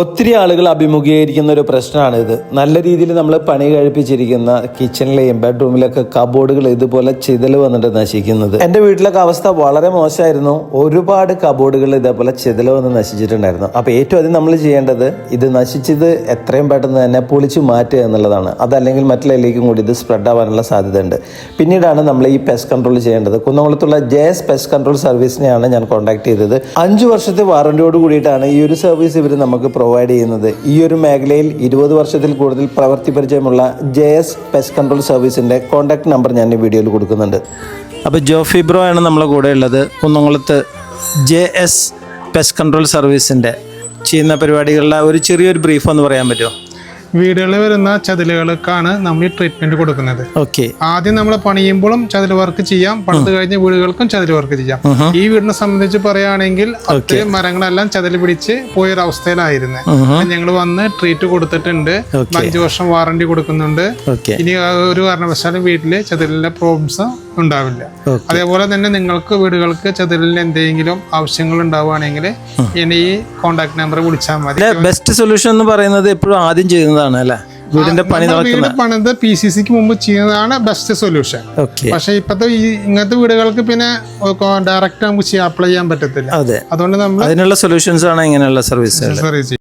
ഒത്തിരി ആളുകൾ അഭിമുഖീകരിക്കുന്ന ഒരു പ്രശ്നമാണ് ഇത് നല്ല രീതിയിൽ നമ്മൾ പണി കഴിപ്പിച്ചിരിക്കുന്ന കിച്ചണിലെയും ബെഡ്റൂമിലൊക്കെ കബോർഡുകൾ ഇതുപോലെ ചിതൽ വന്നിട്ട് നശിക്കുന്നത്. എന്റെ വീട്ടിലൊക്കെ അവസ്ഥ വളരെ മോശമായിരുന്നു. ഒരുപാട് കബോർഡുകൾ ഇതേപോലെ ചിതൽ വന്ന് നശിച്ചിട്ടുണ്ടായിരുന്നു. അപ്പോൾ ഏറ്റവും ആദ്യം നമ്മൾ ചെയ്യേണ്ടത് ഇത് നശിച്ചത് എത്രയും പെട്ടെന്ന് തന്നെ പൊളിച്ചു മാറ്റുക എന്നുള്ളതാണ്. അതല്ലെങ്കിൽ മറ്റുള്ളതിലേക്കും കൂടി ഇത് സ്പ്രെഡ് ആവാനുള്ള സാധ്യതയുണ്ട്. പിന്നീടാണ് നമ്മൾ ഈ പെസ്റ്റ് കൺട്രോൾ ചെയ്യേണ്ടത്. കുന്നംകുളത്തുള്ള ജെ പെസ്റ്റ് കൺട്രോൾ സർവീസിനെയാണ് ഞാൻ കോൺടാക്ട് ചെയ്തത്. അഞ്ച് വർഷത്തെ വാറണ്ടിയോട് കൂടിയിട്ടാണ് ഈ ഒരു സർവീസ് ഇവർ നമുക്ക് പ്രൊവൈഡ് ചെയ്യുന്നത്. ഈ ഒരു മേഖലയിൽ ഇരുപത് വർഷത്തിൽ കൂടുതൽ പ്രവൃത്തി പരിചയമുള്ള ജെ എസ് പെസ്റ്റ് കൺട്രോൾ സർവീസിന്റെ കോൺടാക്ട് നമ്പർ ഞാൻ ഈ വീഡിയോയിൽ കൊടുക്കുന്നുണ്ട്. അപ്പോൾ ജോഫി ബ്രോ ആണ് നമ്മളെ കൂടെ ഉള്ളത്. കുന്നംകുളത്ത് ജെ എസ് പെസ്റ്റ് കൺട്രോൾ സർവീസിന്റെ ചെയ്യുന്ന പരിപാടികളുടെ ഒരു ചെറിയൊരു ബ്രീഫ് ഒന്ന് പറയാൻ പറ്റുമോ? വീടുകളിൽ വരുന്ന ചതിലുകൾക്കാണ് നമ്മൾ ഈ ട്രീറ്റ്മെന്റ് കൊടുക്കുന്നത്. ഓക്കെ ആദ്യം നമ്മൾ പണിയുമ്പോഴും ചതിൽ വർക്ക് ചെയ്യാം. പണിത് കഴിഞ്ഞ വീടുകൾക്കും ചതിൽ വർക്ക് ചെയ്യാം. ഈ വീടിനെ സംബന്ധിച്ച് പറയുകയാണെങ്കിൽ അത്രയും മരങ്ങളെല്ലാം ചതിൽ പിടിച്ച് പോയൊരു അവസ്ഥയിലായിരുന്നു ഞങ്ങൾ വന്ന് ട്രീറ്റ് കൊടുത്തിട്ടുണ്ട്. അഞ്ചു വർഷം വാറണ്ടി കൊടുക്കുന്നുണ്ട്. ഇനി ഒരു കാരണവശാലും വീട്ടിൽ ചതിലിന്റെ പ്രോബ്ലംസ് ഉണ്ടാവില്ല. അതേപോലെ തന്നെ നിങ്ങൾക്ക് വീടുകൾക്ക് ചതിലിന് എന്തെങ്കിലും ആവശ്യങ്ങൾ ഉണ്ടാവുകയാണെങ്കിൽ ഇനി ഈ കോൺടാക്ട് നമ്പർ വിളിച്ചാൽ മതി ബെസ്റ്റ് സൊല്യൂഷൻ എന്ന് പറയുന്നത് എപ്പോഴും ആദ്യം ചെയ്യുന്നതാണ് അല്ലേ? വീടിന്റെ പണി വീട് പണിത് പി സി സിക്ക് മുമ്പ് ചെയ്യുന്നതാണ് ബെസ്റ്റ് സൊല്യൂഷൻ പക്ഷെ ഇപ്പത്തെ ഈ ഇങ്ങനത്തെ വീടുകൾക്ക് പിന്നെ ഡയറക്റ്റ് നമുക്ക് അപ്ലൈ ചെയ്യാൻ പറ്റത്തില്ല. അതുകൊണ്ട് നമ്മൾ അതിനുള്ള സൊല്യൂഷൻസ് ആണ് ഇങ്ങനെയുള്ള സർവീസ് സർവീസ്